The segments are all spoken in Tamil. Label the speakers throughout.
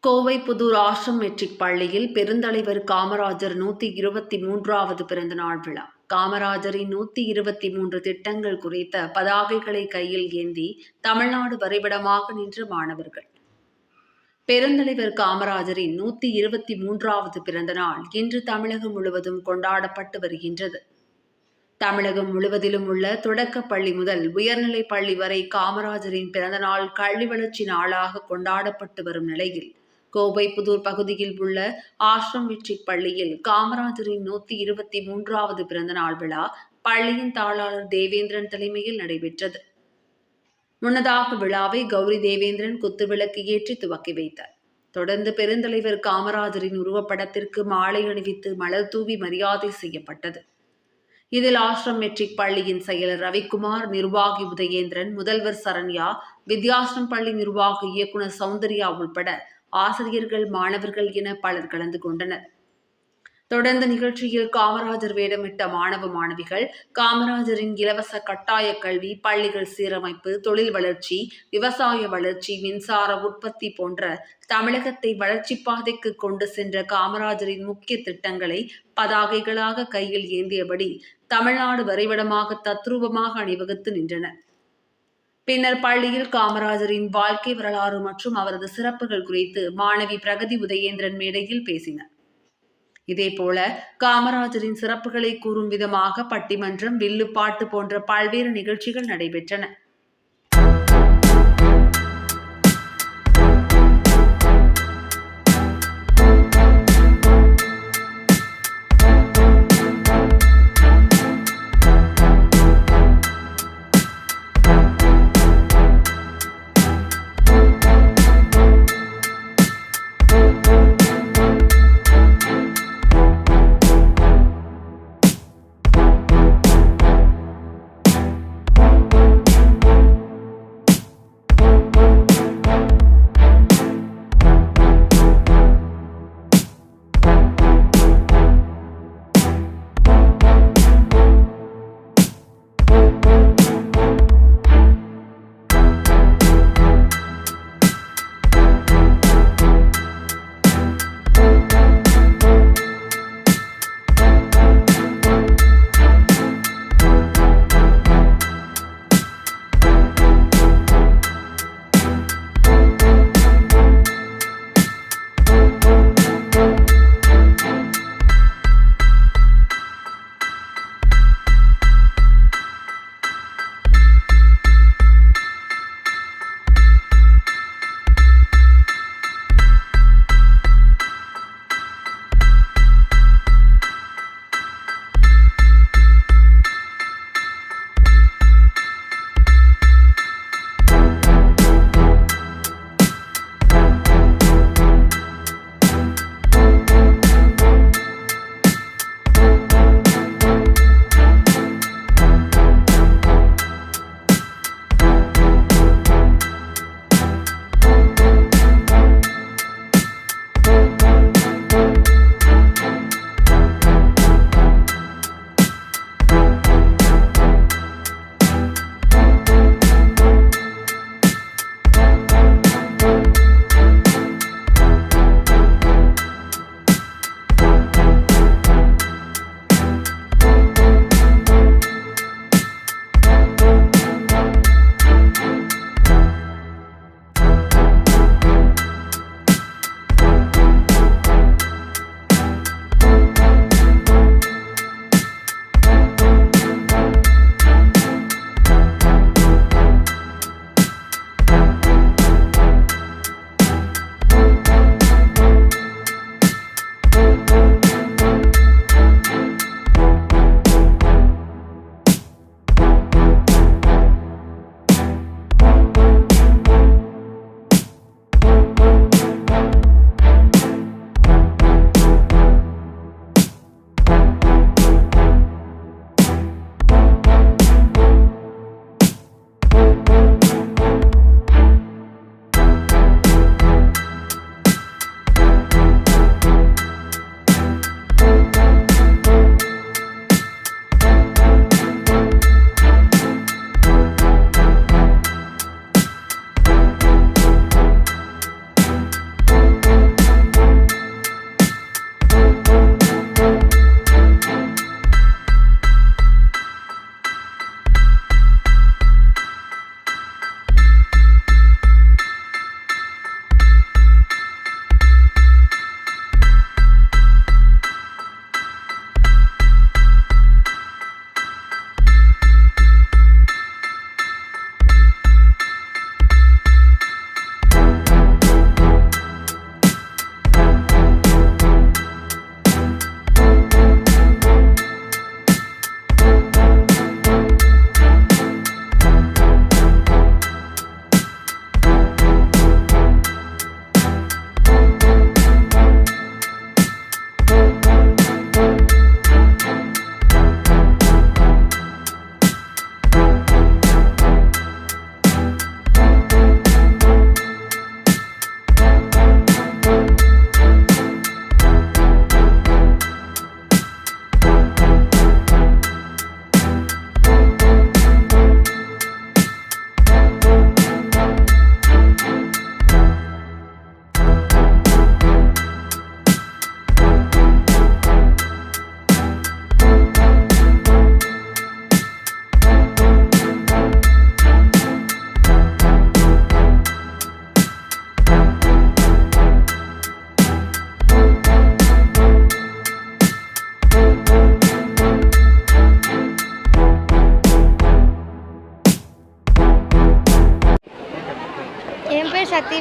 Speaker 1: கோவை புதூர் ஆசிரம் மெட்ரிக் பள்ளியில் பெருந்தலைவர் காமராஜர் நூத்தி இருபத்தி மூன்றாவது பிறந்த நாள் விழா. காமராஜரின் நூத்தி இருபத்தி மூன்று திட்டங்கள் குறித்த பதாகைகளை கையில் ஏந்தி தமிழ்நாடு வரைபடமாக நின்ற மாணவர்கள். பெருந்தலைவர் காமராஜரின் நூத்தி இருபத்தி மூன்றாவது பிறந்த நாள் இன்று தமிழகம் முழுவதும் கொண்டாடப்பட்டு வருகின்றது. தமிழகம் முழுவதிலும் உள்ள தொடக்கப் பள்ளி முதல் உயர்நிலைப் பள்ளி வரை காமராஜரின் பிறந்தநாள் கல்வி வளர்ச்சி நாளாக கொண்டாடப்பட்டு வரும் நிலையில் கோவை புதூர் பகுதியில் உள்ள ஆஷ்ரம் மெட்ரிக் பள்ளியில் காமராஜரின் நூத்தி இருபத்தி மூன்றாவது பிறந்தநாள் விழா பள்ளியின் தாளாளர் தேவேந்திரன் தலைமையில் நடைபெற்றது. முன்னதாக விழாவை கௌரி தேவேந்திரன் குத்துவிளக்கு ஏற்றி துவக்கி வைத்தார். தொடர்ந்து பெருந்தலைவர் காமராஜரின் உருவப்படத்திற்கு மாலை அணிவித்து மலர் தூவி மரியாதை செய்யப்பட்டது. இதில் ஆசிரம் மெட்ரிக் பள்ளியின் செயலர் ரவிக்குமார் நிர்வாகி உதயேந்திரன் முதல்வர் சரண்யா வித்யாசிரம் பள்ளி நிர்வாக இயக்குனர் சௌந்தர்யா உள்பட ஆசிரியர்கள் மாணவர்கள் என பலர் கலந்து கொண்டனர். தொடர்ந்த நிகழ்ச்சியில் காமராஜர் வேடமிட்ட மாணவ மாணவிகள் காமராஜரின் இலவச கட்டாய கல்வி பள்ளிகள் சீரமைப்பு தொழில் வளர்ச்சி விவசாய வளர்ச்சி மின்சார உற்பத்தி போன்ற தமிழகத்தை வளர்ச்சி பாதைக்கு கொண்டு சென்ற காமராஜரின் முக்கிய திட்டங்களை பதாகைகளாக கையில் ஏந்தியபடி தமிழ்நாடு வரைபடமாக தத்ரூபமாக அணிவகுத்து நின்றனர். பின்னர் பள்ளியில் காமராஜரின் வாழ்க்கை வரலாறு மற்றும் அவரது சிறப்புகள் குறித்து மாணவி பிரகதி உதயேந்திரன் மேடையில் பேசினார். இதேபோல காமராஜரின் சிறப்புகளை கூறும் விதமாக பட்டிமன்றம் வில்லுப்பாட்டு போன்ற பல்வேறு நிகழ்ச்சிகள் நடைபெற்றன.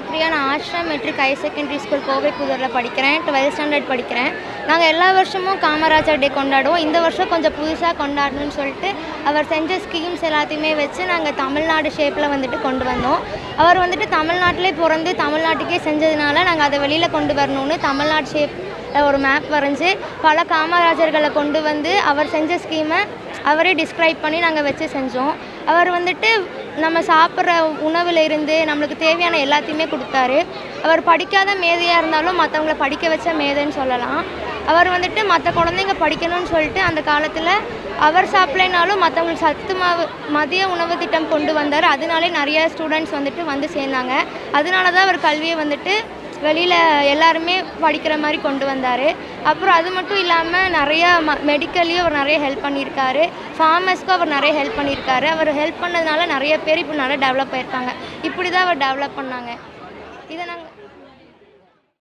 Speaker 2: பிரியா நான் Ashra matric higher secondary school Kovai புதூரில் படிக்கிறேன். டுவெல்த் ஸ்டாண்டர்ட் படிக்கிறேன். நாங்கள் எல்லா வருஷமும் காமராஜர் டே கொண்டாடுவோம். இந்த வருஷம் கொஞ்சம் புதுசாக கொண்டாடணும்னு சொல்லிட்டு அவர் செஞ்ச ஸ்கீம்ஸ் எல்லாத்தையுமே வச்சு நாங்கள் தமிழ்நாடு ஷேப்பில் வந்துட்டு கொண்டு வந்தோம். அவர் வந்துட்டு தமிழ்நாட்டிலே பிறந்து தமிழ்நாட்டுக்கே செஞ்சதுனால நாங்கள் அதை வெளியில் கொண்டு வரணும்னு தமிழ்நாடு ஷேப் ஒரு மேப் வரைஞ்சி பல காமராஜர்களை கொண்டு வந்து அவர் செஞ்ச ஸ்கீமை அவரே டிஸ்கிரைப் பண்ணி நாங்கள் வச்சு செஞ்சோம். அவர் வந்துட்டு நம்ம சாப்பிட்ற உணவுல இருந்து நம்மளுக்கு தேவையான எல்லாத்தையுமே கொடுத்தாரு. அவர் படிக்காத மேதையாக இருந்தாலும் மற்றவங்கள படிக்க வச்ச மேதைன்னு சொல்லலாம். அவர் வந்துட்டு மற்ற குழந்தைங்க படிக்கணும்னு சொல்லிட்டு அந்த காலத்தில் அவர் சாப்பிடலைனாலும் மற்றவங்களுக்கு சத்து மாவு மதிய உணவு திட்டம் கொண்டு வந்தார். அதனாலே நிறைய ஸ்டூடெண்ட்ஸ் வந்துட்டு வந்து சேர்ந்தாங்க. அதனால தான் அவர் கல்வியை வந்துட்டு வெளியில் எல்லாருமே படிக்கிற மாதிரி கொண்டு வந்தார். அப்புறம் அது மட்டும் இல்லாமல் நிறையா ம மெடிக்கல்லையும் அவர் நிறைய ஹெல்ப் பண்ணியிருக்காரு. ஃபார்மர்ஸ்க்கும் அவர் நிறைய ஹெல்ப் பண்ணியிருக்காரு. அவர் ஹெல்ப் பண்ணதுனால நிறைய பேர் இப்போ நல்லா டெவலப் ஆயிருக்காங்க. இப்படி தான் அவர் டெவலப் பண்ணாங்க. இதை நாங்கள்